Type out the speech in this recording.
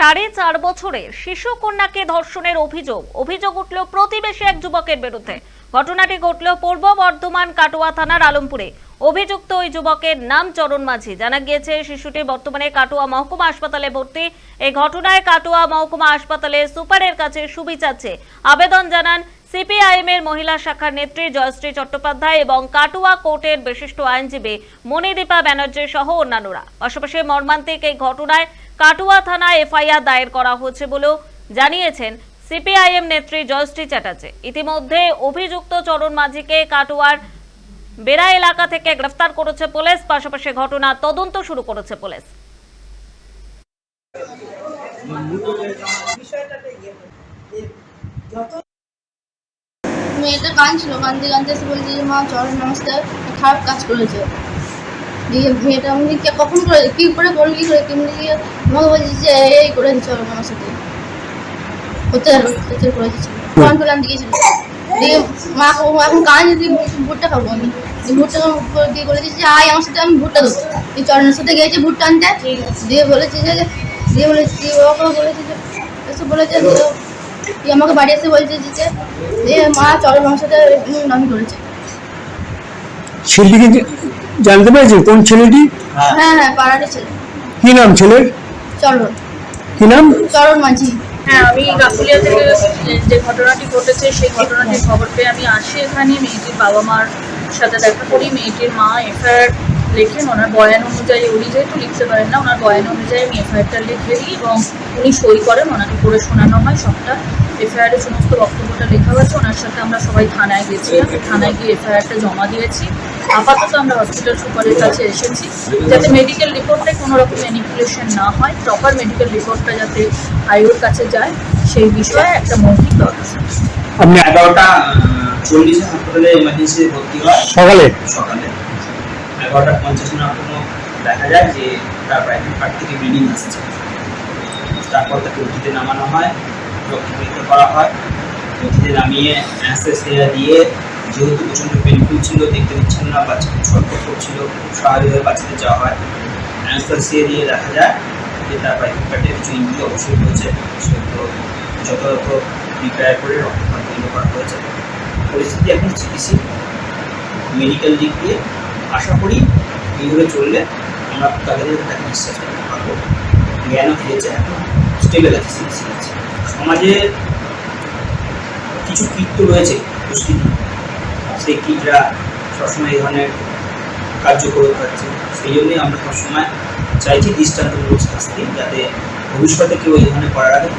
সাড়ে চার বছরের শিশু কন্যাকে ধর্ষণের অভিযোগ। অভিযোগ উঠল প্রতিবেশী এক যুবকের বিরুদ্ধে। ঘটনাটি ঘটল পূর্ব বর্ধমান কাটোয়া থানার আলমপুরে। অভিযুক্ত ওই যুবকের নাম চরণ মাঝি। জানা গিয়েছে, শিশুটি বর্তমানে কাটোয়া মহকুমা হাসপাতালে ভর্তি। এই ঘটনায় কাটোয়া মহকুমা হাসপাতালে সুপারের কাছে সুবিচাচ্ছে আবেদন জানান সিপিআইএম এর মহিলা শাখার নেত্রী জয়শ্রী চট্টোপাধ্যায় এবং কাটুয়া কোর্টের বিশিষ্ট আইনজীবী মণিদীপা ব্যানার্জি সহ অন্যান্যরা। পাশাপাশি মর্মান্তিক এই ঘটনায় কাটুয়া থানায় এফআইআর দায়ের করা হয়েছে বলেও জানিয়েছেন সিপিআইএম নেত্রী জয়শ্রী চ্যাটার্জি। ইতিমধ্যে অভিযুক্ত চরণ মাঝিকে কাটুয়ার বেড়া এলাকা থেকে গ্রেফতার করেছে পুলিশ, পাশাপাশি ঘটনা তদন্ত শুরু করেছে পুলিশ। মেয়েটা কাঁদছিল কাঁদতে কাঁদতে বলছে মা, চরণ নমস্কার, খারাপ কাজ করেছে। দিয়ে মেয়েটা আমি কখন করে কী করে বললি কী করে কেমনি দিয়ে আমাকে বলছে যে এই করেছে চরণ নমস্কার হতে হতে করেছে ফোন পেলাম দিয়েছিল দিয়ে মা এখন কাঁদে দিয়ে ভুট্টা খাব আমি। ভুট্টা দিয়ে বলেছে যে, আয় আমার সাথে, আমি ভুট্টা দেবো দিয়ে চরণের সাথে গিয়েছে ভুট্টা আনতে। দিয়ে বলেছে যে, দিয়ে বলেছে ওকে বলেছে যে, এসে বলেছে দিয়ে আমাকে বাড়ি এসে বলছে যে যে মা চরণ আমার সাথে নামি করেছে। যে- জানতে পেরেছেন? কোন ছেলেটি? হ্যাঁ হ্যাঁ পাড়ারই ছেলে। কি নাম ছেলের? চরণ। কি নাম? চরণ মাঝি। হ্যাঁ আমি গাফুলিয়া থেকে যে- যে ঘটনাটি ঘটেছে সেই ঘটনাটির খবর পেয়ে আমি আসি এখানে। মেয়েটির বাবা মার সাথে দেখা করি। মেয়েটির মা এফআইআর লেখেন ওনার বয়ান অনুযায়ী উনি যেহেতু লিখতে পারেন না ওনার বয়ান অনুযায়ী আমি এফআইআরটা লিখে দিই এবং উনি সই করেন ওনাকে করে শোনানো হয়। সবটা এফআইআর এর সমস্ত বক্তব্যটা লেখা হয়েছে। ওনার সাথে আমরা সবাই থানায় গেছিলাম। থানায় গিয়ে এফআইআরটা জমা দিয়েছি। আপাতত আমরা হসপিটাল সুপারের কাছে এসেছি। যাতে মেডিকেল রিপোর্টে কোনো রকম ম্যানিপুলেশন না হয় প্রপার মেডিকেল রিপোর্টটা যাতে আইওর কাছে যায় সেই বিষয়ে একটা মৌখিক দরখাস্ত আপনি এগারোটা চল্লিশে হাসপাতালে এমার্জেন্সি ভর্তি হয়। সকালে? সকালে। এগারোটা পঞ্চাশ না কোনো দেখা যায় যে তার প্রাইভেট পার্ট থেকে ব্লিডিং আসছে। তারপর তাকে উঠিতে নামানো হয় রক্ত পরীক্ষা করা হয়। উঠিতে নামিয়ে অ্যান্সেসিয়া দিয়ে যেহেতু প্রচণ্ড পেনফুল ছিল দেখতে দিচ্ছেন না, বাচ্চাকে ছটফট করছিল স্বাভাবিকভাবে বাচ্চাদের যাওয়া হয়। অ্যান্সেসিয়া দিয়ে দেখা যায় যে তার প্রাইভেট কার্ডের কিছু ইঞ্জুরি অবশ্যই হয়েছে সেগুলো যথাযথ রিপেয়ার করে রক্তপাত বন্ধ করা হয়েছে। পরিস্থিতি এখন স্থিতিশীল। মেডিকেল দিক দিয়ে আশা করি এইভাবে চললে আমরা তাদের তাকে বিশ্বাস করতে পারব। জ্ঞানও ফিরেছে এখন। স্টেবল আছে, স্থিতিশীল আছে। সমাজে কিছু তো রয়েছে দুষ্কৃতি সেই কীটরা সবসময় এই ধরনের কার্য করে থাকছে সেই জন্যই আমরা সবসময় চাইছি দৃষ্টান্তমূলক শাস্তি যাতে ভবিষ্যতে কেউ এই ধরনের করার আগে